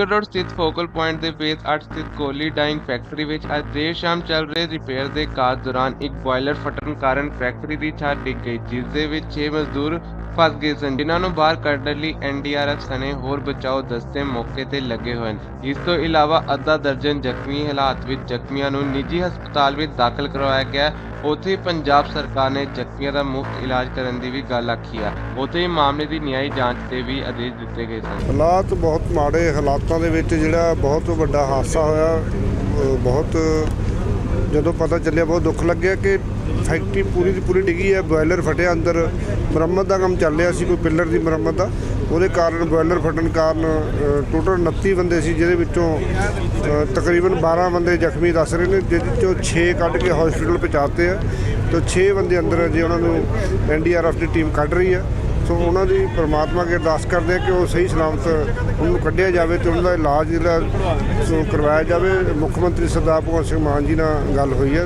Road ਸਥਿਤ focal point ਦੇ phase 8 ਸਥਿਤ ਕੋਲੀ ਡਾਈਂਗ ਫੈਕਟਰੀ ਵਿੱਚ ਅੱਜ ਦੇਰ ਸ਼ਾਮ ਚੱਲ ਰਹੇ ਰਿਪੇਅਰ ਦੇ ਕਾਰਜ ਦੌਰਾਨ ਇੱਕ ਬੋਇਲਰ ਫਟਣ ਕਾਰਨ ਫੈਕਟਰੀ ਦੀ ਛੱਤ ਡਿੱਗ ਗਈ, ਜਿਸ ਦੇ ਵਿੱਚ 6 ਮਜ਼ਦੂਰ ਫਸ ਗਏ ਸਨ। ਜਿਨ੍ਹਾਂ ਨੂੰ ਬਾਹਰ ਕੱਢਣ ਲਈ ਐਨਡੀਆਰਐਫ ਸਣੇ ਹੋਰ ਬਚਾਓ ਦਸਤੇ ਮੌਕੇ ਤੇ ਲੱਗੇ ਹੋਏ ਹਨ। ਇਸ ਤੋਂ ਇਲਾਵਾ ਅੱਧਾ ਦਰਜਨ ਜ਼ਖਮੀ ਹਾਲਾਤ ਵਿੱਚ ਜ਼ਖਮੀਆਂ ਨੂੰ ਨਿੱਜੀ ਹਸਪਤਾਲ ਵਿੱਚ ਦਾਖਲ ਕਰਵਾਇਆ ਗਿਆ ਉੱਥੇ ਪੰਜਾਬ ਸਰਕਾਰ ਨੇ ਜ਼ਖਮੀਆਂ ਦਾ ਮੁਫਤ ਇਲਾਜ ਕਰਨ ਦੀ ਵੀ ਗੱਲ ਆਖੀ ਹੈ। ਉੱਥੇ ਹੀ ਮਾਮਲੇ ਦੀ ਨਿਆਈ ਜਾਂਚ ਦੇ ਵੀ ਆਦੇਸ਼ ਦਿੱਤੇ ਗਏ ਸਨ। ਹਾਲਾਤ ਬਹੁਤ ਮਾੜੇ ਹਾਲਾਤਾਂ ਦੇ ਵਿੱਚ ਜਿਹੜਾ ਬਹੁਤ ਵੱਡਾ ਹਾਦਸਾ ਹੋਇਆ ਬਹੁਤ ਜਦੋਂ ਪਤਾ ਚੱਲਿਆ ਬਹੁਤ ਦੁੱਖ ਲੱਗਿਆ ਕਿ ਫੈਕਟਰੀ ਪੂਰੀ ਦੀ ਪੂਰੀ ਡਿੱਗੀ ਹੈ, ਬੋਇਲਰ ਫਟਿਆ ਅੰਦਰ। ਮੁਰੰਮਤ ਦਾ ਕੰਮ ਚੱਲ ਰਿਹਾ ਸੀ, ਕੋਈ ਪਿਲਰ ਦੀ ਮੁਰੰਮਤ ਦਾ। ਉਹਦੇ ਕਾਰਨ ਬੋਇਲਰ ਫਟਣ ਕਾਰਨ ਟੋਟਲ 29 ਬੰਦੇ ਸੀ, ਜਿਹਦੇ ਵਿੱਚੋਂ ਤਕਰੀਬਨ 12 ਬੰਦੇ ਜ਼ਖਮੀ ਦੱਸ ਰਹੇ ਨੇ, ਜਿਹਦੇ 'ਚੋਂ 6 ਕੱਢ ਕੇ ਹਸਪੀਟਲ ਪਹੁੰਚਾਤੇ ਆ। ਤੇ 6 ਬੰਦੇ ਅੰਦਰ ਜੇ ਉਹਨਾਂ ਨੂੰ ਐਨਡੀਆਰਐਫ ਦੀ ਟੀਮ ਕੱਢ ਰਹੀ ਆ। ਸੋ ਉਹਨਾਂ ਦੀ ਪਰਮਾਤਮਾ ਅੱਗੇ ਅਰਦਾਸ ਕਰਦੇ ਆ ਕਿ ਉਹ ਸਹੀ ਸਲਾਮਤ ਉਹਨੂੰ ਕੱਢਿਆ ਜਾਵੇ ਤੇ ਉਹਨਾਂ ਦਾ ਇਲਾਜ ਜਿਹੜਾ ਸੋ ਕਰਵਾਇਆ ਜਾਵੇ। ਮੁੱਖ ਮੰਤਰੀ ਸਰਦਾਰ ਭਗਵੰਤ ਸਿੰਘ ਮਾਨ ਜੀ ਨਾਲ ਗੱਲ ਹੋਈ ਹੈ।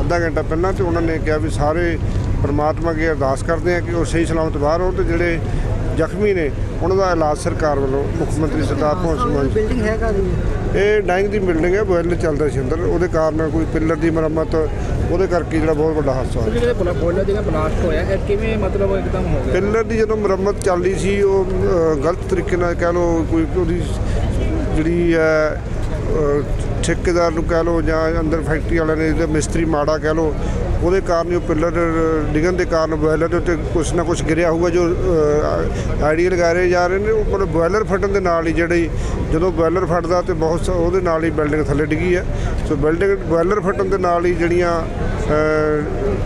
ਅੱਧਾ ਘੰਟਾ ਪਹਿਲਾਂ ਤੇ ਉਹਨਾਂ ਨੇ ਕਿਹਾ ਵੀ ਸਾਰੇ ਪਰਮਾਤਮਾ ਅੱਗੇ ਅਰਦਾਸ ਕਰਦੇ ਆ ਕਿ ਉਹ ਸਹੀ ਸਲਾਮਤ ਬਾਹਰ ਆਉਣ ਤੇ ਜਿਹੜੇ ਜ਼ਖਮੀ ਨੇ। ਉਹਨਾਂ ਦਾ ਇਲਾਜ ਸਰਕਾਰ ਵੱਲੋਂ ਮੁੱਖ ਮੰਤਰੀ ਸਰਦਾਰ ਭਗਵੰਤ ਸਿੰਘ ਬਿਲਡਿੰਗ ਹੈ ਕਾਹਦੀ ਹੈ? ਇਹ ਡਾਈਂਗ ਦੀ ਬਿਲਡਿੰਗ ਹੈ ਬੋਇਲਰ ਚੱਲਦਾ ਸੀ ਅੰਦਰ ਉਹਦੇ ਕਾਰਨ ਕੋਈ ਪਿੱਲਰ ਦੀ ਮੁਰੰਮਤ ਉਹਦੇ ਕਰਕੇ ਜਿਹੜਾ ਬਹੁਤ ਵੱਡਾ ਹਾਦਸਾ ਹੋਇਆ। ਜਿਹੜੇ ਬੋਲਾ ਬੋਲਰ ਜਿਹੜਾ ਬਲਾਸਟ ਹੋਇਆ ਇਹ ਕਿਵੇਂ ਮਤਲਬ ਇੱਕਦਮ ਹੋ ਗਿਆ? ਪਿੱਲਰ ਦੀ ਜਦੋਂ ਮੁਰੰਮਤ ਚੱਲਦੀ ਸੀ ਉਹ ਗਲਤ ਤਰੀਕੇ ਨਾਲ ਕਹਿ ਲਓ ਕੋਈ ਉਹਦੀ ਜਿਹੜੀ ਹੈ ਠੇਕੇਦਾਰ ਨੂੰ ਕਹਿ ਲਓ ਜਾਂ ਅੰਦਰ ਫੈਕਟਰੀ ਵਾਲਿਆਂ ਨੇ ਇਹਦਾ ਮਿਸਤਰੀ ਮਾੜਾ ਕਹਿ ਲਓ ਉਹਦੇ ਕਾਰਨ ਹੀ ਉਹ ਪਿੱਲਰ ਡਿੱਗਣ ਦੇ ਕਾਰਨ ਬੋਇਲਰ ਦੇ ਉੱਤੇ ਕੁਛ ਨਾ ਕੁਛ ਗਿਰਿਆ ਹੋਊਗਾ ਜੋ ਆਈਡੀਆ ਲਗਾ ਰਹੇ ਜਾ ਰਹੇ ਨੇ ਉਹ ਮਤਲਬ ਬੋਇਲਰ ਫਟਣ ਦੇ ਨਾਲ ਹੀ ਜਿਹੜੀ ਜਦੋਂ ਬੋਇਲਰ ਫਟਦਾ ਤੇ ਬਹੁਤ ਉਹਦੇ ਨਾਲ ਹੀ ਬਿਲਡਿੰਗ ਥੱਲੇ ਡਿੱਗੀ ਹੈ। ਸੋ ਬਿਲਡਿੰਗ ਬੋਇਲਰ ਫਟਣ ਦੇ ਨਾਲ ਹੀ ਜਿਹੜੀਆਂ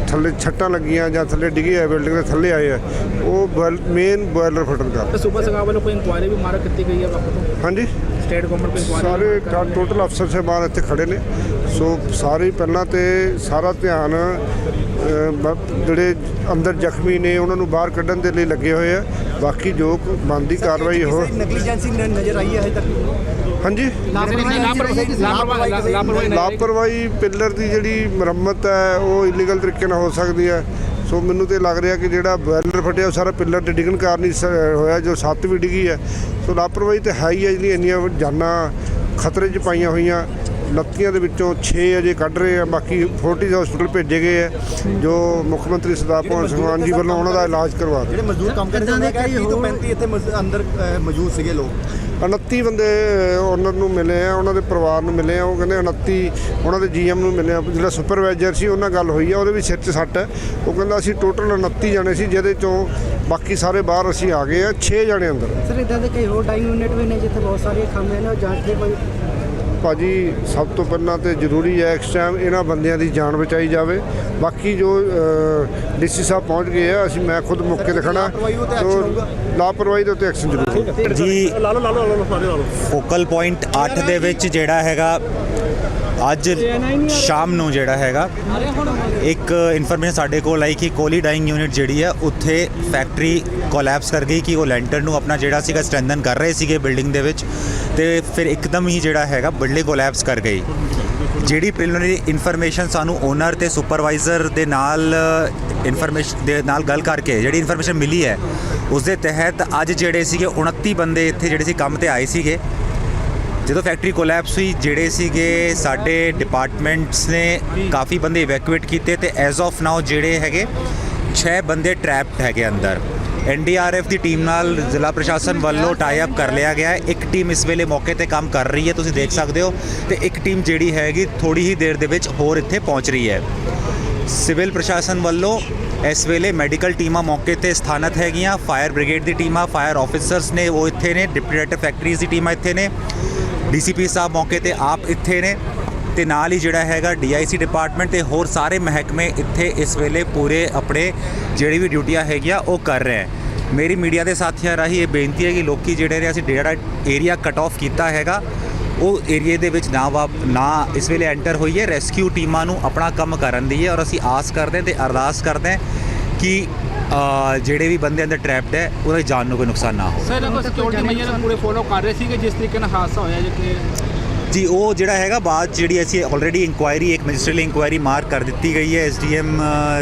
ਥੱਲੇ ਛੱਟਾਂ ਲੱਗੀਆਂ ਜਾਂ ਥੱਲੇ ਡਿੱਗੇ ਆ ਬਿਲਡਿੰਗ ਦੇ ਥੱਲੇ ਆਏ ਆ ਉਹ ਮੇਨ ਬੋਇਲਰ ਫਟਣ ਤੇ ਸੂਬਾ ਸਰਕਾਰ ਵੱਲੋਂ ਕੋਈ ਇਨਕੁਆਇਰੀ ਵੀ ਮਾਰ ਕੀਤੀ ਗਈ ਹੈ ਵਾਪਸ ਤੋਂ? ਹਾਂਜੀ? ਸਟੇਟ ਗਵਰਨਮੈਂਟ ਕੋਈ ਇਨਕੁਆਇਰੀ ਸਾਰੇ ਟਾ- ਟੋਟਲ ਅਫਸਰ ਸਾਹਿਬਾਨ ਇੱਥੇ ਖੜੇ ਨੇ। ਸੋ ਸਾਰੇ ਪਹਿਲਾਂ ਤੇ ਸਾਰਾ ਧਿਆਨ ਜਿਹੜੇ ਅੰਦਰ ਜ਼ਖਮੀ ਨੇ ਉਹਨਾਂ ਨੂੰ ਬਾਹਰ ਕੱਢਣ ਦੇ ਲਈ ਲੱਗੇ ਹੋਏ ਆ। ਬਾਕੀ ਜੋ ਬਣਦੀ ਕਾਰਵਾਈ ਹੋ ਨੈਗਲੀਜੈਂਸੀ ਨ- ਨਜ਼ਰ ਆਈ ਹੈ ਹਜੇ ਤੱਕ? ਲਾਪਰਵਾਹੀ ਪਿੱਲਰ ਦੀ ਜਿਹੜੀ ਮੁਰੰਮਤ ਹੈ ਉਹ ਇਲੀਗਲ ਤਰੀਕੇ ਨਾਲ ਹੋ ਸਕਦੀ ਹੈ। ਸੋ ਮੈਨੂੰ ਤੇ ਲੱਗ ਰਿਹਾ ਕਿ ਜਿਹੜਾ ਬੈਲਰ ਫਟਿਆ, ਉਹ ਸਾਰਾ ਪਿੱਲਰ ਤੇ ਡਿੱਗਣ ਕਾਰਨ ਹੀ ਸ- ਹੋਇਆ, ਜੋ ਛੱਤ ਵੀ ਡਿੱਗੀ ਹੈ। ਸੋ ਲਾਪਰਵਾਹੀ ਤੇ ਹੈ ਹੀ ਹੈ ਜਿਹੜੀ ਇੰਨੀਆਂ ਜਾਨਾਂ ਖਤਰੇ 'ਚ ਪਾਈਆਂ ਹੋਈਆਂ। 29 ਦੇ ਵਿੱਚੋਂ 6 ਅਜੇ ਕੱਢ ਰਹੇ ਆ ਬਾਕੀ ਫੋਰਟਿਸ ਹਸਪੀਟਲ ਭੇਜੇ ਗਏ ਆ ਜੋ ਮੁੱਖ ਮੰਤਰੀ ਸਰਦਾਰ ਭਗਵੰਤ ਸਿੰਘ ਮਾਨ ਜੀ ਵੱਲੋਂ ਉਹਨਾਂ ਦਾ ਇਲਾਜ ਕਰਵਾ ਰਹੇ ਜਿਹੜੇ ਮਜ਼ਦੂਰ ਕੰਮ ਕਰਦੇ ਨੇ ਕਈ 30 ਤੋਂ ਹੋਰ- 35 ਇੱਥੇ ਅੰਦਰ ਮੌਜੂਦ ਸੀਗੇ ਲੋਕ? 29 ਬੰਦੇ ਉਹਨਾਂ ਨੂੰ ਮਿਲੇ ਆ ਉਹਨਾਂ ਦੇ ਪਰਿਵਾਰ ਨੂੰ ਮਿਲੇ ਆ ਉਹ ਕਹਿੰਦੇ 29 ਉਹਨਾਂ ਦੇ ਜੀਐਮ ਨੂੰ ਮਿਲੇ ਆ। ਜਿਹੜਾ ਸੁਪਰਵਾਈਜ਼ਰ ਸੀ ਉਹਨਾਂ ਨਾਲ ਗੱਲ ਹੋਈ ਆ ਉਹਦੇ ਵੀ ਸਿਰ 'ਚ ਸੱਟ ਹੈ ਉਹ ਕਹਿੰਦਾ ਅਸੀਂ ਟੋਟਲ 29 ਜਣੇ ਸੀ ਜਿਹਦੇ ਚੋਂ ਬਾਕੀ ਸਾਰੇ ਬਾਹਰ ਅਸੀਂ ਆ ਗਏ ਆ 6 ਜਣੇ ਅੰਦਰ। ਸਰ ਇਦਾਂ ਦੇ ਕਈ ਹੋਰ ਡਾਈਂਗ ਯੂਨਿਟ ਵੀ ਨੇ ਜਿੱਥੇ ਬਹੁਤ ਸਾਰੀਆਂ ਖਾਮੀਆਂ ਨੇ ਉਹ ਜਾਂਚ ਦੇ ਕੋਈ ਭਾਜੀ ਸਭ ਤੋਂ ਪਹਿਲਾਂ ਤੇ ਜ਼ਰੂਰੀ ਹੈ ਇਸ ਟਾਈਮ ਇਹਨਾਂ ਬੰਦਿਆਂ ਦੀ ਜਾਨ ਬਚਾਈ ਜਾਵੇ। ਬਾਕੀ ਜੋ ਡੀਸੀ ਸਾਹਿਬ ਪਹੁੰਚ ਗਏ ਆ ਅਸੀਂ ਮੈਂ ਖੁਦ ਮੌਕੇ ਤੇ ਖੜਾ ਲਾਪਰਵਾਹੀ ਤੇ ਦੇ ਉੱਤੇ ਐਕਸ਼ਨ ਜ਼ਰੂਰ ਜੀ ਫੋਕਲ ਪੁਆਇੰਟ 8 ਦੇ ਵਿੱਚ ਜਿਹੜਾ ਹੈਗਾ ਅੱਜ ਸ਼ਾਮ ਨੂੰ ਜਿਹੜਾ ਹੈਗਾ, ਇੱਕ ਇਨਫੋਰਮੇਸ਼ਨ ਸਾਡੇ ਕੋਲ ਆਈ ਕਿ ਕੋਲੀ ਡਾਈਂਗ ਯੂਨਿਟ ਜਿਹੜੀ ਹੈ ਉੱਥੇ ਫੈਕਟਰੀ ਕੋਲੈਪਸ ਕਰ ਗਈ ਕਿ ਉਹ ਲੈਂਟਰ ਨੂੰ ਆਪਣਾ ਜਿਹੜਾ ਸੀਗਾ ਸਟਰੈਂਥਨ ਕਰ ਰਹੇ ਸੀਗੇ ਬਿਲਡਿੰਗ ਦੇ ਵਿੱਚ ਤੇ ਫਿਰ ਇੱਕਦਮ ਹੀ ਜਿਹੜਾ ਹੈਗਾ ਬਿਲਡਿੰਗ ਕੋਲੈਪਸ ਕਰ ਗਈ। ਜਿਹੜੀ ਪ੍ਰੀਲਿਮਿਨਰੀ ਇਨਫੋਰਮੇਸ਼ਨ ਸਾਨੂੰ ਓਨਰ ਤੇ ਸੁਪਰਵਾਈਜ਼ਰ ਦੇ ਨਾਲ ਇਨਫੋਰਮੇਸ਼ਨ ਦੇ ਨਾਲ ਗੱਲ ਕਰਕੇ, ਜਿਹੜੀ ਇਨਫੋਰਮੇਸ਼ਨ ਮਿਲੀ ਹੈ ਉਸ ਦੇ ਤਹਿਤ ਅੱਜ ਜਿਹੜੇ ਸੀਗੇ 29 ਬੰਦੇ ਇੱਥੇ ਜਿਹੜੇ ਸੀ ਕੰਮ ਤੇ ਆਏ ਸੀਗੇ। ਜਦੋਂ ਫੈਕਟਰੀ ਕੋਲੈਪਸ ਹੋਈ, ਜਿਹੜੇ ਸੀਗੇ ਸਾਡੇ ਡਿਪਾਰਟਮੈਂਟਸ ਨੇ ਕਾਫੀ ਬੰਦੇ ਇਵੈਕੂਏਟ ਕੀਤੇ ਤੇ ਐਜ਼ ਆਫ ਨਾਓ ਜਿਹੜੇ ਹੈਗੇ 6 ਬੰਦੇ ਟ੍ਰੈਪਡ ਹੈਗੇ ਅੰਦਰ। ਐਨਡੀਆਰਐਫ ਦੀ ਟੀਮ ਨਾਲ ਜ਼ਿਲ੍ਹਾ ਪ੍ਰਸ਼ਾਸਨ ਵੱਲੋਂ ਟਾਈ ਅਪ ਕਰ ਲਿਆ ਗਿਆ ਹੈ। ਇੱਕ ਟੀਮ ਇਸ ਵੇਲੇ ਮੌਕੇ ਤੇ ਕੰਮ ਕਰ ਰਹੀ ਹੈ, ਤੁਸੀਂ ਦੇਖ ਸਕਦੇ ਹੋ। ਤੇ ਇੱਕ ਟੀਮ ਜਿਹੜੀ ਹੈਗੀ ਥੋੜੀ ਹੀ ਦੇਰ ਦੇ ਵਿੱਚ ਹੋਰ ਇੱਥੇ ਪਹੁੰਚ ਰਹੀ ਹੈ। ਸਿਵਲ ਪ੍ਰਸ਼ਾਸਨ ਵੱਲੋਂ ਇਸ ਵੇਲੇ ਮੈਡੀਕਲ ਟੀਮਾਂ ਮੌਕੇ ਤੇ ਸਥਾਨਤ ਹੈਗੀਆਂ। ਫਾਇਰ ਬ੍ਰਿਗੇਡ ਦੀ ਟੀਮਾਂ ਫਾਇਰ ਆਫੀਸਰਸ ਨੇ, ਉਹ ਇੱਥੇ ਨੇ ਡਿਪਟੀ ਡਾਇਰੈਕਟਰ ਫੈਕਟਰੀਜ਼ ਦੀ ਟੀਮਾਂ ਇੱਥੇ ਨੇ। ਡੀਸੀਪੀ ਸਾਹਿਬ ਮੌਕੇ ਤੇ ਆਪ ਇੱਥੇ ਨੇ ਤੇ ਨਾਲ ਹੀ ਜਿਹੜਾ ਹੈਗਾ ਡੀਆਈਸੀ ਡਿਪਾਰਟਮੈਂਟ ਤੇ ਹੋਰ ਸਾਰੇ ਮਹਿਕਮੇ ਇੱਥੇ ਇਸ ਵੇਲੇ ਪੂਰੇ ਆਪਣੇ ਜਿਹੜੀ ਵੀ ਡਿਊਟੀਆਂ ਹੈਗੀਆਂ ਉਹ ਕਰ ਰਹੇ ਹੈ। ਮੇਰੀ ਮੀਡੀਆ ਦੇ ਸਾਥੀਆਂ ਰਾਹੀਂ ਇਹ ਬੇਨਤੀ ਹੈ ਕਿ ਲੋਕੀ ਜਿਹੜੇ ਨੇ ਅਸੀਂ ਜਿਹੜਾ ਏਰੀਆ ਕਟ ਆਫ ਕੀਤਾ ਹੈਗਾ, ਉਹ ਏਰੀਏ ਦੇ ਵਿੱਚ ਨਾ ਵਾ ਨਾ ਇਸ ਵੇਲੇ ਐਂਟਰ ਹੋਈਏ ਰੈਸਕਿਊ ਟੀਮਾਂ ਨੂੰ ਆਪਣਾ ਕੰਮ ਕਰਨ ਦੀ ਹੈ ਔਰ ਅਸੀਂ ਆਸ ਕਰਦੇ ਹਾਂ ਤੇ ਅਰਦਾਸ ਕਰਦੇ ਹਾਂ ਕਿ ਜਿਹੜੇ ਵੀ ਬੰਦੇ ਅੰਦਰ ਟ੍ਰੈਪਡ ਹੈ ਉਹਨਾਂ ਦੀ ਜਾਨ ਨੂੰ ਕੋਈ ਨੁਕਸਾਨ ਨਾ ਹੋ ਸਰ ਇਹਨਾਂ ਸਿਕਿਉਰਿਟੀ ਮੇਜਰ ਪੂਰੇ ਫੋਲੋ ਕਰ ਰਹੇ ਸੀਗੇ ਜਿਸ ਤਰੀਕੇ ਨਾਲ ਹਾਦਸਾ ਹੋਇਆ ਜਿੱਥੇ। ਜੀ ਉਹ ਜਿਹੜਾ ਹੈਗਾ ਬਾਅਦ ਜਿਹੜੀ ਅਸੀਂ ਆਲਰੇਡੀ ਇਨਕੁਆਇਰੀ ਇੱਕ ਮੈਜਿਸਟਰੀਅਲ ਇਨਕੁਆਇਰੀ ਮਾਰਕ ਕਰ ਦਿੱਤੀ ਗਈ ਹੈ ਐਸਡੀਐਮ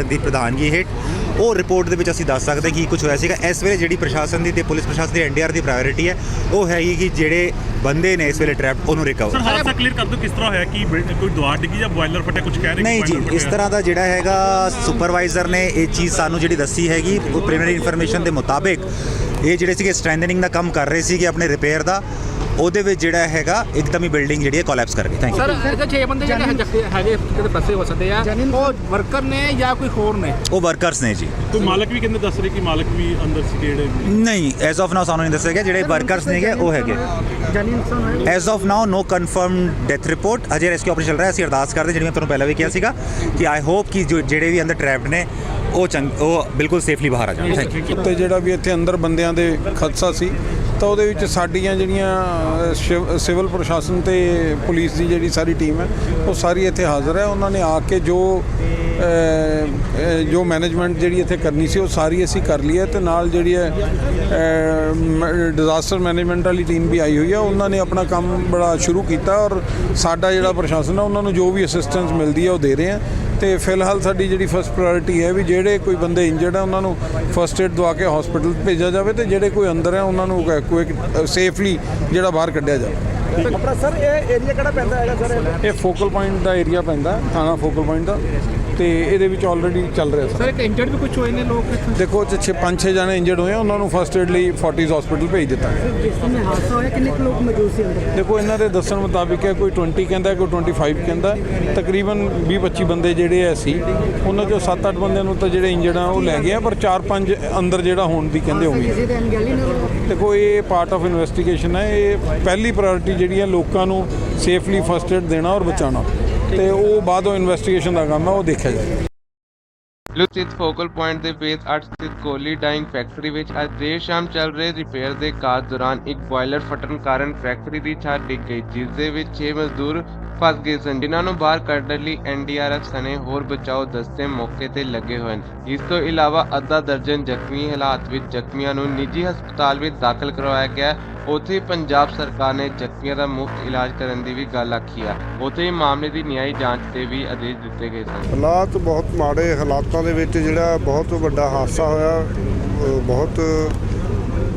ਦੀ ਪ੍ਰਧਾਨਗੀ ਹੇਠ। ਉਹ ਰਿਪੋਰਟ ਦੇ ਵਿੱਚ ਅਸੀਂ ਦੱਸ ਸਕਦੇ ਕਿ ਕੁਝ ਹੋਇਆ ਸੀਗਾ। ਇਸ ਵੇਲੇ ਜਿਹੜੀ ਪ੍ਰਸ਼ਾਸਨ ਦੀ ਤੇ ਪੁਲਿਸ ਪ੍ਰਸ਼ਾਸਨ ਦੀ ਐਨਡੀਆਰ ਦੀ ਪ੍ਰਾਇੋਰਟੀ ਹੈ ਉਹ ਹੈਗੀ ਕਿ ਜਿਹੜੇ ਬੰਦੇ ਨੇ ਇਸ ਵੇਲੇ ਟ੍ਰੈਪ ਉਹਨੂੰ ਸਰ ਰਿਕਵਰ ਹਾਦਸਾ ਕਲੀਅਰ ਕਰ ਦਿਓ ਕਿਸ ਤਰ੍ਹਾਂ ਹੋਇਆ? ਕਿ ਬਿਲ- ਕੋਈ ਦੁਆਰ ਡਿੱਗੀ ਜਾਂ ਬੋਇਲਰ ਫਟਿਆ ਕੁਝ ਕਹਿ ਰਹੇ ਨਹੀਂ ਜੀ ਇਸ। ਤਰ੍ਹਾਂ ਦਾ ਜਿਹੜਾ ਹੈਗਾ ਸੁਪਰਵਾਈਜ਼ਰ ਨੇ ਇਹ ਚੀਜ਼ ਸਾਨੂੰ ਜਿਹੜੀ ਦੱਸੀ ਹੈਗੀ ਉਹ ਪ੍ਰੀਮਿਨਰੀ ਇਨਫੋਰਮੇਸ਼ਨ ਦੇ ਮੁਤਾਬਿਕ ਇਹ ਜਿਹੜੇ ਸੀਗੇ ਸਟਰੈਂਥਨਿੰਗ ਦਾ ਕੰਮ ਕਰ ਰਹੇ ਸੀਗੇ ਆਪਣੇ ਰਿਪੇਅਰ ਦਾ। ਉਹਦੇ ਵਿੱਚ ਜਿਹੜਾ ਹੈਗਾ ਇੱਕਦਮ ਹੀ ਬਿਲਡਿੰਗ ਜਿਹੜੀ ਹੈ ਕੋਲੈਪਸ ਕਰ ਗਈ। ਥੈਂਕ ਯੂ ਸਰ ਇਹਦੇ 6 ਬੰਦੇ ਜਿਹੜੇ ਹੈਗੇ ਹੈਗੇ ਕਿਤੇ ਫਸੇ ਹੋ ਸਕਦੇ ਆ। ਉਹ ਵਰਕਰ ਨੇ ਜਾਂ ਕੋਈ ਹੋਰ ਨੇ? ਉਹ ਵਰਕਰਸ ਨੇ ਜੀ। ਕੋਈ ਮਾਲਕ ਵੀ ਕਹਿੰਦੇ ਦੱਸ ਰਹੇ ਕਿ ਮਾਲਕ ਵੀ ਅੰਦਰ ਸੀ ਜਿਹੜੇ ਨਹੀਂ ਐਜ਼ ਆਫ ਨਾਓ ਸਾਨੂੰ ਨਹੀਂ ਦੱਸਿਆ ਗਿਆ ਜਿਹੜੇ ਵਰਕਰਸ ਨੇਗੇ ਉਹ ਹੈਗੇ। ਜਾਨੀ ਨੁਕਸਾਨ ਹੋਇਆ as of now no confirm death report Ajay rescue operation ਚੱਲ ਰਿਹਾ ਅਸੀਂ ਅਰਦਾਸ ਕਰਦੇ ਜਿਹੜੀ ਮੈਂ ਤੁਹਾਨੂੰ ਪਹਿਲਾਂ ਵੀ ਕਿਹਾ ਸੀਗਾ ਕਿ ਆਈ ਹੋਪ ਕਿ ਜੋ ਜਿਹੜੇ ਵੀ ਅੰਦਰ ਟ੍ਰੈਪਡ ਨੇ ਉਹ ਚੰਗ ਉਹ ਬਿਲਕੁਲ ਸੇਫਲੀ ਬਾਹਰ ਆ ਜਾਣ। ਥੈਂਕ ਯੂ ਤੇ ਜਿਹੜਾ ਵੀ ਇੱਥੇ ਅੰਦਰ ਬੰਦਿਆਂ ਦੇ ਖਦਸ਼ਾ ਸੀ, ਤਾਂ ਉਹਦੇ ਵਿੱਚ ਸਾਡੀਆਂ ਜਿਹੜੀਆਂ ਸ਼ਿਵ- ਸਿਵਲ ਪ੍ਰਸ਼ਾਸਨ ਤੇ ਪੁਲਿਸ ਦੀ ਜਿਹੜੀ ਸਾਰੀ ਟੀਮ ਹੈ, ਉਹ ਸਾਰੀ ਇੱਥੇ ਹਾਜ਼ਰ ਹੈ। ਉਹਨਾਂ ਨੇ ਆ ਕੇ ਜੋ ਜੋ ਮੈਨੇਜਮੈਂਟ ਜਿਹੜੀ ਇੱਥੇ ਕਰਨੀ ਸੀ, ਉਹ ਸਾਰੀ ਅਸੀਂ ਕਰ ਲਈ ਹੈ ਤੇ ਨਾਲ ਜਿਹੜੀ ਹੈ ਡਿਜ਼ਾਸਟਰ ਮੈਨੇਜਮੈਂਟ ਵਾਲੀ ਟੀਮ ਵੀ ਆਈ ਹੋਈ ਹੈ। ਉਹਨਾਂ ਨੇ ਆਪਣਾ ਕੰਮ ਬੜਾ ਸ਼ੁਰੂ ਕੀਤਾ ਔਰ ਸਾਡਾ ਜਿਹੜਾ ਪ੍ਰਸ਼ਾਸਨ ਹੈ, ਉਹਨਾਂ ਨੂੰ ਜੋ ਵੀ ਅਸਿਸਟੈਂਸ ਮਿਲਦੀ ਹੈ, ਉਹ ਦੇ ਰਹੇ ਆ ਤੇ ਫਿਲਹਾਲ ਸਾਡੀ ਜਿਹੜੀ ਫਸਟ ਪ੍ਰਾਇੋਰਟੀ ਹੈ ਵੀ ਜਿਹੜੇ ਕੋਈ ਬੰਦੇ ਇੰਜਰਡ ਹੈ ਉਹਨਾਂ ਨੂੰ ਫਸਟ ਏਡ ਦਵਾ ਕੇ ਹਸਪੀਟਲ ਭੇਜਿਆ ਜਾਵੇ ਤੇ ਜਿਹੜੇ ਕੋਈ ਅੰਦਰ ਹੈ ਉਹਨਾਂ ਨੂੰ ਕੋਈ ਸੇਫਲੀ ਜਿਹੜਾ ਬਾਹਰ ਕੱਢਿਆ ਜਾਵੇ। ਆਪਣਾ ਸਰ ਇਹ ਏਰੀਆ ਕਿਹੜਾ ਪੈਂਦਾ ਹੈਗਾ ਸਰ ਇਹ ਫੋਕਲ ਪੁਆਇੰਟ ਦਾ ਏਰੀਆ ਪੈਂਦਾ ਥਾਣਾ ਫੋਕਲ ਪੁਆਇੰਟ ਦਾ। ਤੇ ਇਹਦੇ ਵਿੱਚ ਆਲਰੇਡੀ ਚੱਲ ਰਿਹਾ ਸਰ। ਇੱਕ ਇੰਜਰਡ ਵੀ ਕੁਝ ਹੋਏ ਨੇ ਲੋਕ ਇੱਥੇ? ਦੇਖੋ ਛੇ ਪੰਜ ਛੇ ਜਣੇ ਇੰਜਰਡ ਹੋਏ ਆ ਉਹਨਾਂ ਨੂੰ ਫਸਟ ਏਡ ਲਈ ਫੋਰਟਿਸ ਹਸਪੀਟਲ ਭੇਜ ਦਿੱਤਾ ਗਿਆ। ਜਿਸ ਸਮੇਂ ਹਾਦਸਾ ਹੋਇਆ ਕਿੰਨੇ ਲੋਕ ਮੌਜੂਦ ਸੀ ਅੰਦਰ? ਦੇਖੋ ਇਹਨਾਂ ਦੇ ਦੱਸਣ ਮੁਤਾਬਿਕ ਹੈ ਕੋਈ 20 ਕਹਿੰਦਾ ਕੋਈ 25 ਕਹਿੰਦਾ। ਤਕਰੀਬਨ 20 25 ਬੰਦੇ ਜਿਹੜੇ ਐ ਸੀ ਉਹਨਾਂ ਚੋਂ 7-8 ਬੰਦਿਆਂ ਨੂੰ ਤਾਂ ਜਿਹੜੇ ਇੰਜਰਡ ਆ ਉਹ ਲੈ ਗਏ ਆ ਪਰ 4-5 ਅੰਦਰ ਜਿਹੜਾ ਹੋਣ ਦੀ ਕਹਿੰਦੇ ਹੋਇਆ? ਦੇਖੋ ਇਹ ਪਾਰਟ ਆਫ ਇਨਵੈਸਟੀਗੇਸ਼ਨ ਹੈ ਇਹ ਪਹਿਲੀ ਪ੍ਰਾਇੋਰਟੀ ਜਿਹੜੀ ਹੈ ਲੋਕਾਂ ਨੂੰ ਸੇਫਲੀ ਫਸਟ ਏਡ ਦੇਣਾ ਔਰ ਬਚਾਉਣਾ। ਤੇ ਉਹ ਬਾਅਦੋਂ ਇਨਵੈਸਟੀਗੇਸ਼ਨ ਦਾ ਕੰਮ ਹੈ, ਉਹ ਦੇਖਿਆ ਜਾਏਗਾ ਲੁ ਫੋਕਲ ਪੁਆਇੰਟ ਦੇ ਫੇਜ਼ 8 ਸਥਿਤ ਕੋਲੀ ਡਾਈਂਗ ਫੈਕਟਰੀ ਵਿੱਚ ਅੱਜ ਦੇਰ ਸ਼ਾਮ ਚੱਲ ਰਹੇ ਰਿਪੇਅਰ ਦੇ ਕਾਰਜ ਦੌਰਾਨ ਇੱਕ ਬੋਇਲਰ ਫਟਣ ਕਾਰਨ ਫੈਕਟਰੀ ਦੀ ਛੱਤ ਡਿੱਗ ਗਈ, ਜਿਸ ਦੇ ਵਿੱਚ 6 ਮਜ਼ਦੂਰ ਫਸ ਗਏ ਸਨ। ਜਿਨ੍ਹਾਂ ਨੂੰ ਬਾਹਰ ਕੱਢਣ ਲਈ ਐਨਡੀਆਰਐਫ ਸਣੇ ਹੋਰ ਬਚਾਓ ਦਸਤੇ ਮੌਕੇ ਤੇ ਲੱਗੇ ਹੋਏ ਹਨ। ਇਸ ਤੋਂ ਇਲਾਵਾ ਅੱਧਾ ਦਰਜਨ ਜ਼ਖਮੀ ਹਾਲਾਤ ਵਿੱਚ ਜ਼ਖਮੀਆਂ ਨੂੰ ਨਿੱਜੀ ਹਸਪਤਾਲ ਵਿੱਚ ਦਾਖਲ ਕਰਵਾਇਆ ਗਿਆ। ਉੱਥੇ ਪੰਜਾਬ ਸਰਕਾਰ ਨੇ ਜ਼ਖਮੀਆਂ ਦਾ ਮੁਫਤ ਇਲਾਜ ਕਰਨ ਦੀ ਵੀ ਗੱਲ ਆਖੀ ਹੈ ਉੱਥੇ ਮਾਮਲੇ ਦੀ ਨਿਆਈ ਜਾਂਚ ਦੇ ਵੀ ਆਦੇਸ਼ ਦਿੱਤੇ ਗਏ ਸਨ। ਹਾਲਾਤ ਬਹੁਤ ਮਾੜੇ ਹਾਲਾਤਾਂ ਦੇ ਵਿੱਚ ਜਿਹੜਾ ਬਹੁਤ ਵੱਡਾ ਹਾਦਸਾ ਹੋਇਆ ਬਹੁਤ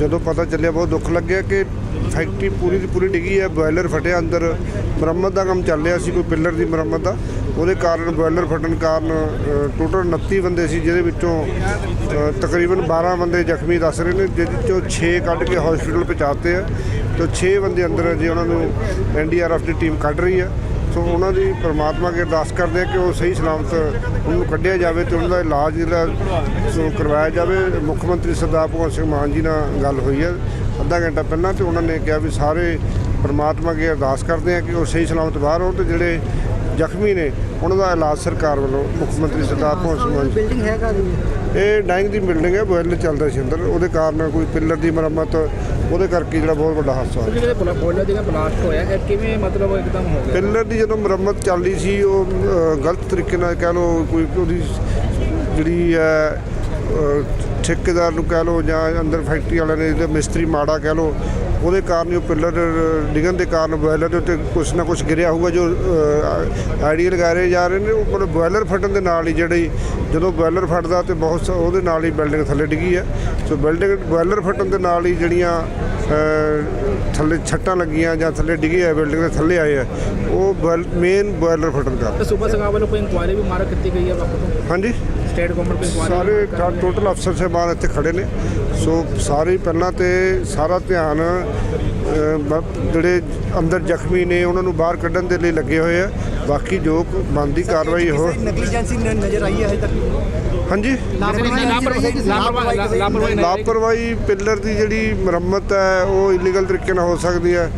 ਜਦੋਂ ਪਤਾ ਚੱਲਿਆ ਬਹੁਤ ਦੁੱਖ ਲੱਗਿਆ ਕਿ ਫੈਕਟਰੀ ਪੂਰੀ ਦੀ ਪੂਰੀ ਡਿੱਗੀ ਹੈ, ਬੋਇਲਰ ਫਟਿਆ ਅੰਦਰ। ਮੁਰੰਮਤ ਦਾ ਕੰਮ ਚੱਲ ਰਿਹਾ ਸੀ, ਕੋਈ ਪਿੱਲਰ ਦੀ ਮੁਰੰਮਤ ਦਾ। ਉਹਦੇ ਕਾਰਨ ਬੋਇਲਰ ਫਟਣ ਕਾਰਨ ਟੋਟਲ 29 ਬੰਦੇ ਸੀ, ਜਿਹਦੇ ਵਿੱਚੋਂ ਤਕਰੀਬਨ 12 ਬੰਦੇ ਜ਼ਖਮੀ ਦੱਸ ਰਹੇ ਨੇ, ਜਿਹਦੇ ਚੋਂ 6 ਕੱਢ ਕੇ ਹਸਪੀਟਲ ਪਹੁੰਚਾਤੇ ਆ। ਤੇ 6 ਬੰਦੇ ਅੰਦਰ ਅਜੇ ਉਹਨਾਂ ਨੂੰ ਐਨਡੀਆਰਐਫ ਦੀ ਟੀਮ ਕੱਢ ਰਹੀ ਹੈ। ਸੋ ਉਹਨਾਂ ਦੀ ਪਰਮਾਤਮਾ ਅੱਗੇ ਅਰਦਾਸ ਕਰਦੇ ਆ ਕਿ ਉਹ ਸਹੀ ਸਲਾਮਤ ਉਹਨੂੰ ਕੱਢਿਆ ਜਾਵੇ ਤੇ ਉਹਨਾਂ ਦਾ ਇਲਾਜ ਜਿਹੜਾ ਸੋ ਕਰਵਾਇਆ ਜਾਵੇ। ਮੁੱਖ ਮੰਤਰੀ ਸਰਦਾਰ ਭਗਵੰਤ ਸਿੰਘ ਮਾਨ ਜੀ ਨਾਲ ਗੱਲ ਹੋਈ ਹੈ ਅੱਧਾ ਘੰਟਾ ਪਹਿਲਾਂ ਤੇ ਉਹਨਾਂ ਨੇ ਕਿਹਾ ਵੀ ਸਾਰੇ ਪਰਮਾਤਮਾ ਅੱਗੇ ਅਰਦਾਸ ਕਰਦੇ ਆ ਕਿ ਉਹ ਸਹੀ ਸਲਾਮਤ ਬਾਹਰ ਆਉਣ ਤੇ ਜਿਹੜੇ ਜ਼ਖਮੀ ਨੇ। ਉਹਨਾਂ ਦਾ ਇਲਾਜ ਸਰਕਾਰ ਵੱਲੋਂ ਮੁੱਖ ਮੰਤਰੀ ਸਰਦਾਰ ਭਗਵੰਤ ਸਿੰਘ ਮਾਨ ਬਿਲਡਿੰਗ ਹੈ ਕਾਦੀ ਇਹ ਡਾਈਂਗ ਦੀ ਬਿਲਡਿੰਗ ਹੈ ਬੋਇਲਰ ਚੱਲਦਾ ਸੀ ਅੰਦਰ। ਉਹਦੇ ਕਾਰਨ ਕੋਈ ਪਿੱਲਰ ਦੀ ਮੁਰੰਮਤ ਉਹਦੇ ਕਰਕੇ ਜਿਹੜਾ ਬਹੁਤ ਵੱਡਾ ਹਾਦਸਾ ਹੋਇਆ। ਜਿਹੜੇ ਬੋਲਾ ਜਿਹੜਾ ਬਲਾਸਟ ਹੋਇਆ ਇਹ ਕਿਵੇਂ ਮਤਲਬ ਇੱਕਦਮ ਹੋ ਗਿਆ? ਪਿੱਲਰ ਦੀ ਜਦੋਂ ਮੁਰੰਮਤ ਚੱਲਦੀ ਸੀ ਉਹ ਗਲਤ ਤਰੀਕੇ ਨਾਲ ਕਹਿ ਲਓ ਕੋਈ ਉਹਦੀ ਜਿਹੜੀ ਹੈ ਠੇਕੇਦਾਰ ਨੂੰ ਕਹਿ ਲਓ ਜਾਂ ਅੰਦਰ ਫੈਕਟਰੀ ਵਾਲਿਆਂ ਨੇ ਇਹਦੇ ਮਿਸਤਰੀ ਮਾੜਾ ਕਹਿ ਲਓ ਉਹਦੇ ਕਾਰਨ ਹੀ ਉਹ ਪਿੱਲਰ ਡਿੱਗਣ ਦੇ ਕਾਰਨ ਬੋਇਲਰ ਦੇ ਉੱਤੇ ਕੁਛ ਨਾ ਕੁਛ ਗਿਰਿਆ ਹੋਊਗਾ ਜੋ ਆਈਡੀਆ ਲਗਾ ਰਹੇ ਜਾ ਰਹੇ ਨੇ ਉਹ ਮਤਲਬ ਬੋਇਲਰ ਫਟਣ ਦੇ ਨਾਲ ਹੀ ਜਿਹੜੀ ਜਦੋਂ ਬੋਇਲਰ ਫਟਦਾ ਤੇ ਬਹੁਤ ਉਹਦੇ ਨਾਲ ਹੀ ਬਿਲਡਿੰਗ ਥੱਲੇ ਡਿੱਗੀ ਹੈ। ਸੋ ਬਿਲਡਿੰਗ ਬੋਇਲਰ ਫਟਣ ਦੇ ਨਾਲ ਹੀ ਜਿਹੜੀਆਂ ਥੱਲੇ ਛੱਟਾਂ ਲੱਗੀਆਂ ਜਾਂ ਥੱਲੇ ਡਿੱਗੇ ਆ ਬਿਲਡਿੰਗ ਦੇ ਥੱਲੇ ਆਏ ਆ ਉਹ ਮੇਨ ਬੋਇਲਰ ਫਟਣ ਕਾਰਨ ਸੂਬਾ ਸਰਕਾਰ ਵੱਲੋਂ ਕੋਈ ਇਨਕੁਆਇਰੀ ਵੀ ਮਾਰ ਕੀਤੀ ਗਈ ਹੈ ਵਕਤ ਹਾਂਜੀ? ਸਟੇਟ ਗਵਰਨਮੈਂਟ ਇਨਕੁਆਇਰੀ ਸਾਰੇ ਟੋਟਲ ਅਫਸਰ ਸਾਹਿਬਾਨ ਇੱਥੇ ਖੜੇ ਨੇ। ਸੋ ਸਾਰੇ ਪਹਿਲਾਂ ਤੇ ਸਾਰਾ ਧਿਆਨ ਜਿਹੜੇ ਅੰਦਰ ਜ਼ਖਮੀ ਨੇ ਉਹਨਾਂ ਨੂੰ ਬਾਹਰ ਕੱਢਣ ਦੇ ਲਈ ਲੱਗੇ ਹੋਏ ਆ। ਬਾਕੀ ਜੋ ਬਣਦੀ ਕਾਰਵਾਈ ਹੋ ਨੈਗਲੀਜੈਂਸੀ ਨਜ਼ਰ ਆਈ ਹੈ ਹਜੇ ਤੱਕ? ਹਾਂਜੀ? ਲਾਪਰਵਾਹੀ ਲਾਪਰਵਾਹੀ ਲਾਪਰਵਾਹੀ ਲਾਪਰਵਾਹੀ ਪਿੱਲਰ ਦੀ ਜਿਹੜੀ ਮੁਰੰਮਤ ਹੈ ਉਹ ਇਲੀਗਲ ਤਰੀਕੇ ਨਾਲ ਹੋ ਸਕਦੀ ਹੈ।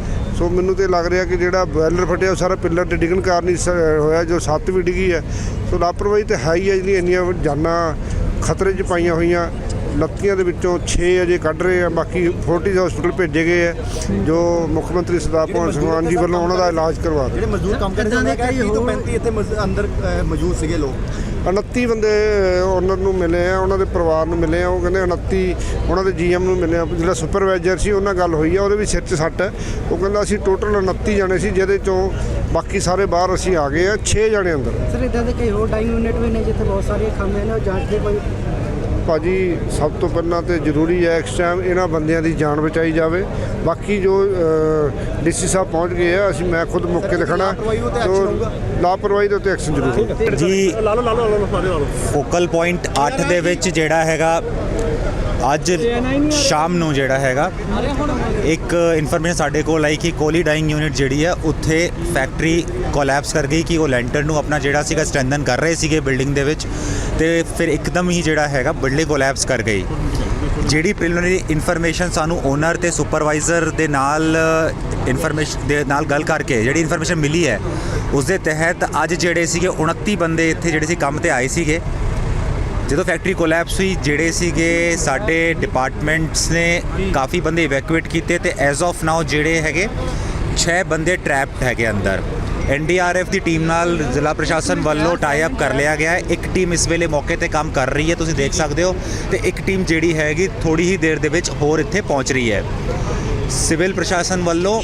ਸੋ ਮੈਨੂੰ ਤੇ ਲੱਗ ਰਿਹਾ ਕਿ ਜਿਹੜਾ ਬੋਇਲਰ ਫਟਿਆ ਉਹ ਸਾਰਾ ਪਿੱਲਰ ਤੇ ਡਿੱਗਣ ਕਾਰਨ ਹੀ ਸ- ਹੋਇਆ ਜੋ ਛੱਤ ਵੀ ਡਿੱਗੀ ਹੈ। ਸੋ ਲਾਪਰਵਾਹੀ ਤੇ ਹੈ ਹੀ ਹੈ ਜਿਹੜੀ ਇੰਨੀਆਂ ਜਾਨਾਂ ਖਤਰੇ 'ਚ ਪਾਈਆਂ ਹੋਈਆਂ 29 ਦੇ ਵਿੱਚੋਂ 6 ਅਜੇ ਕੱਢ ਰਹੇ ਆ ਬਾਕੀ ਫੋਰਟਿਸ ਹਸਪੀਟਲ ਭੇਜੇ ਗਏ ਆ ਜੋ ਮੁੱਖ ਮੰਤਰੀ ਸਰਦਾਰ ਭਗਵੰਤ ਸਿੰਘ ਮਾਨ ਜੀ ਵੱਲੋਂ ਉਹਨਾਂ ਦਾ ਇਲਾਜ ਕਰਵਾ ਜਿਹੜੇ ਮਜ਼ਦੂਰ ਕੰਮ ਕਰਦੇ ਨੇ ਕਈ 30 ਤੋਂ ਹੋਰ- 35 ਇੱਥੇ ਅੰਦਰ ਮੌਜੂਦ ਸੀਗੇ ਲੋਕ। 29 ਬੰਦੇ ਓਨਰ ਨੂੰ ਮਿਲੇ ਆ, ਉਹਨਾਂ ਦੇ ਪਰਿਵਾਰ ਨੂੰ ਮਿਲੇ ਆ, ਉਹ ਕਹਿੰਦੇ 29 ਉਹਨਾਂ ਦੇ ਜੀਐਮ ਨੂੰ ਮਿਲੇ ਆ। ਜਿਹੜਾ ਸੁਪਰਵਾਈਜ਼ਰ ਸੀ, ਉਹਨਾਂ ਗੱਲ ਹੋਈ ਆ, ਉਹਦੇ ਵੀ ਸਿਰ 'ਚ ਸੱਟ ਹੈ। ਉਹ ਕਹਿੰਦਾ ਅਸੀਂ ਟੋਟਲ 29 ਜਣੇ ਸੀ, ਜਿਹਦੇ ਚੋਂ ਬਾਕੀ ਸਾਰੇ ਬਾਹਰ ਅਸੀਂ ਆ ਗਏ ਆ 6 ਜਣੇ ਅੰਦਰ। ਸਰ, ਇਦਾਂ ਦੇ ਕਈ ਹੋਰ ਡਾਈਂਗ ਯੂਨਿਟ ਵੀ ਨੇ, ਜਿੱਥੇ ਬਹੁਤ ਸਾਰੀਆਂ ਖਾਮੀਆਂ ਨੇ, ਉਹ ਜਾਂਚ ਦੇ ਕੋਈ ਭਾਜੀ ਸਭ ਤੋਂ ਪਹਿਲਾਂ ਤੇ ਜ਼ਰੂਰੀ ਹੈ ਇਸ ਟਾਈਮ ਇਹਨਾਂ ਬੰਦਿਆਂ ਦੀ ਜਾਨ ਬਚਾਈ ਜਾਵੇ। ਬਾਕੀ ਜੋ ਡੀਸੀ ਸਾਹਿਬ ਪਹੁੰਚ ਗਏ ਆ ਅਸੀਂ ਮੈਂ ਖੁਦ ਮੌਕੇ ਤੇ ਖੜਾ ਲਾਪਰਵਾਹੀ ਤੇ ਦੇ ਉੱਤੇ ਐਕਸ਼ਨ ਜ਼ਰੂਰ ਜੀ। ਲਾ ਲਓ ਲਾ ਲਓ ਲਾ ਲਓ ਸਾਰੇ ਲਾ ਲਓ। ਫੋਕਲ ਪੁਆਇੰਟ 8 ਦੇ ਵਿੱਚ ਜਿਹੜਾ ਹੈਗਾ ਅੱਜ ਸ਼ਾਮ ਨੂੰ ਜਿਹੜਾ ਹੈਗਾ, ਇੱਕ ਇਨਫੋਰਮੇਸ਼ਨ ਸਾਡੇ ਕੋਲ ਆਈ ਕਿ ਕੋਲੀ ਡਾਈਂਗ ਯੂਨਿਟ ਜਿਹੜੀ ਹੈ, ਉੱਥੇ ਫੈਕਟਰੀ ਕੋਲੈਪਸ ਕਰ ਗਈ ਕਿ ਉਹ ਲੈਂਟਰ ਨੂੰ ਆਪਣਾ ਜਿਹੜਾ ਸੀਗਾ ਸਟ੍ਰੈਂਥਨ ਕਰ ਰਹੇ ਸੀਗੇ ਬਿਲਡਿੰਗ ਦੇ ਵਿੱਚ ਤੇ ਫਿਰ ਇੱਕਦਮ ਹੀ ਜਿਹੜਾ ਹੈਗਾ ਬਿਲਡਿੰਗ ਕੋਲੈਪਸ ਕਰ ਗਈ। ਜਿਹੜੀ ਪ੍ਰੀਲਿਮਿਨਰੀ ਇਨਫੋਰਮੇਸ਼ਨ ਸਾਨੂੰ ਓਨਰ ਤੇ ਸੁਪਰਵਾਈਜ਼ਰ ਦੇ ਨਾਲ ਇਨਫੋਰਮੇਸ਼ਨ ਦੇ ਨਾਲ ਗੱਲ ਕਰਕੇ, ਜਿਹੜੀ ਇਨਫੋਰਮੇਸ਼ਨ ਮਿਲੀ ਹੈ ਉਸ ਦੇ ਤਹਿਤ ਅੱਜ ਜਿਹੜੇ ਸੀਗੇ 29 ਬੰਦੇ ਇੱਥੇ ਜਿਹੜੇ ਸੀ ਕੰਮ ਤੇ ਆਏ ਸੀਗੇ। ਜਦੋਂ ਫੈਕਟਰੀ ਕੋਲੈਪਸ ਹੋਈ, ਜਿਹੜੇ ਸੀਗੇ ਸਾਡੇ ਡਿਪਾਰਟਮੈਂਟਸ ਨੇ ਕਾਫੀ ਬੰਦੇ ਇਵੈਕੂਏਟ ਕੀਤੇ ਤੇ ਐਜ਼ ਆਫ ਨਾਓ ਜਿਹੜੇ ਹੈਗੇ 6 ਬੰਦੇ ਟ੍ਰੈਪਡ ਹੈਗੇ ਅੰਦਰ। ਐਨਡੀਆਰਐਫ ਦੀ ਟੀਮ ਨਾਲ ਜ਼ਿਲ੍ਹਾ ਪ੍ਰਸ਼ਾਸਨ ਵੱਲੋਂ ਟਾਈ ਅਪ ਕਰ ਲਿਆ ਗਿਆ ਹੈ। ਇੱਕ ਟੀਮ ਇਸ ਵੇਲੇ ਮੌਕੇ ਤੇ ਕੰਮ ਕਰ ਰਹੀ ਹੈ, ਤੁਸੀਂ ਦੇਖ ਸਕਦੇ ਹੋ। ਤੇ ਇੱਕ ਟੀਮ ਜਿਹੜੀ ਹੈਗੀ ਥੋੜੀ ਹੀ ਦੇਰ ਦੇ ਵਿੱਚ ਹੋਰ ਇੱਥੇ ਪਹੁੰਚ ਰਹੀ ਹੈ। ਸਿਵਲ ਪ੍ਰਸ਼ਾਸਨ ਵੱਲੋਂ